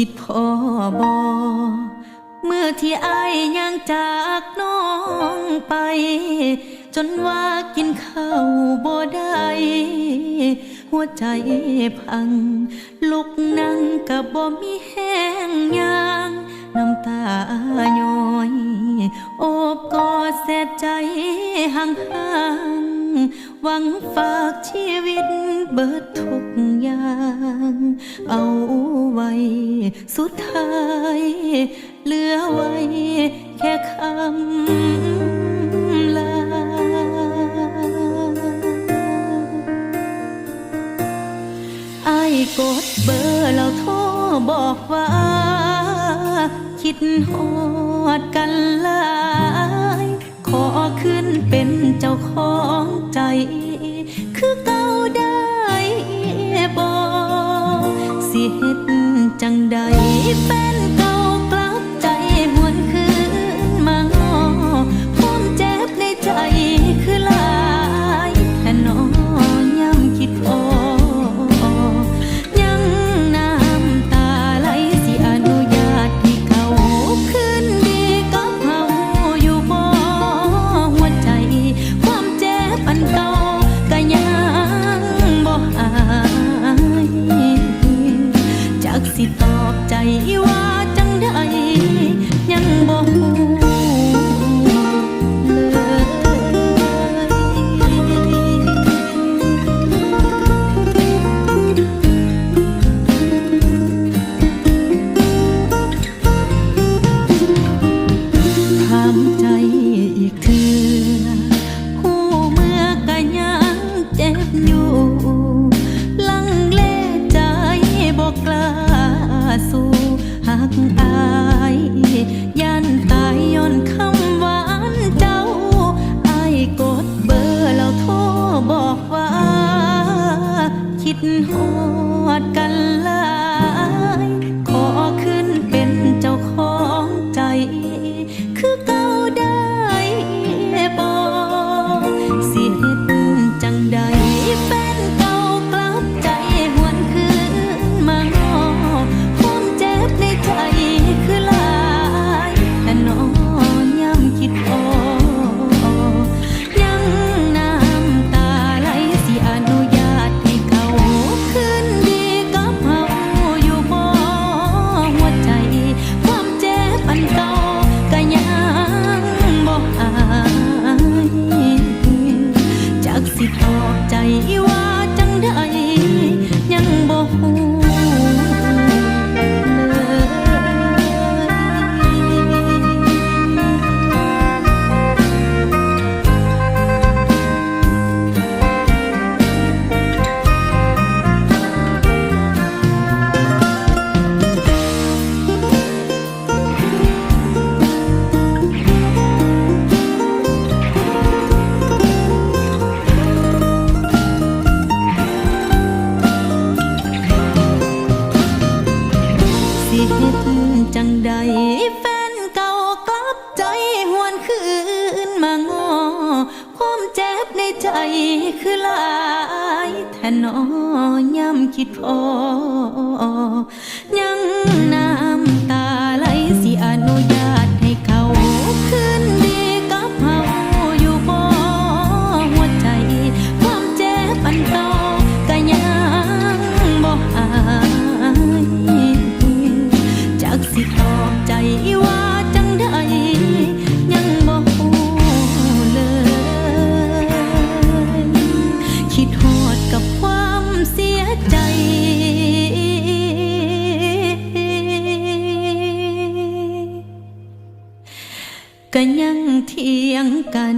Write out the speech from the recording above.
คิดพ่อบอเมื่อที่ไอยังจากน้องไป จนว่ากินข้าวบ่ได้หัวใจพัง ลุกนั่งกับบ่มีแห้งยางน้ำตาย้อย โอบกอดแสดใจห่าง หวังฝากชีวิตเบิดทุกอย่าง เอาไว้ สุดท้าย เหลือไว้ แค่คำลา ไอ้กดเบอร์เราโทรบอกว่าคิดหอดกันหลาย ขอขึ้นเป็นเจ้าของใจ คือ ดหอดกันละางอ ความเจ็บในใจคือหลายแทน้อย่ำคิดพอยัง ก็ยังเทียงกัน